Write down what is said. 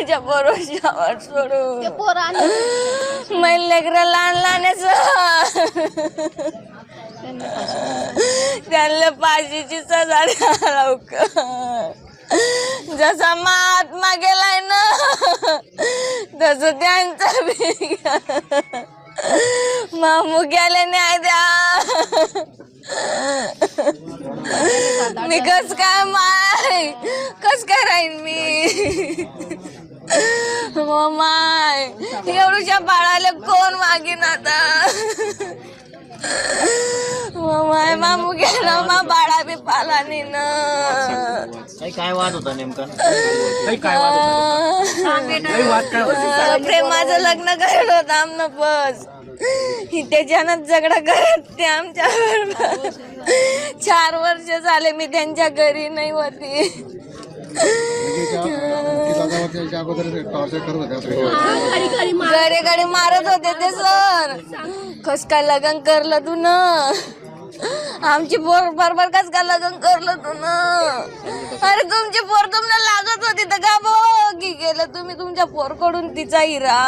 माझ्या भरोशावर सोडून. मै लेकरं लहान लहानच. त्यांनी पाशीची सजा द्या लवकर. जसा महात्मा गेलाय ना तस त्यांचा बी मामू गेले न्याय द्या. मी कस काय माय कस काय राहीन मी? माय एवढ्या बाळाला कोण मागीन आता? माय मामू गेला मा बाळा बी पाला नाही ना काही काय वाद होता नेमका? काही काय वाद होता? काही वाद काय होता? प्रेमाचं लग्न करत होतं आमनं बस ही त्याच्यानं झगडा करत ते आमच्या चार वर्ष झाले मी त्यांच्या घरी नाही होती. घरी घरी मार घरी घरी मारत होते ते सर कस काय लग्न करलं तू ना आमची पोर बरोबर कस काय लग्न करलं तू ना अरे तुमची पोर तुम्हाला लागत होती तर का बघ? गेलं तुम्ही तुमच्या पोरकडून तिचा हिरा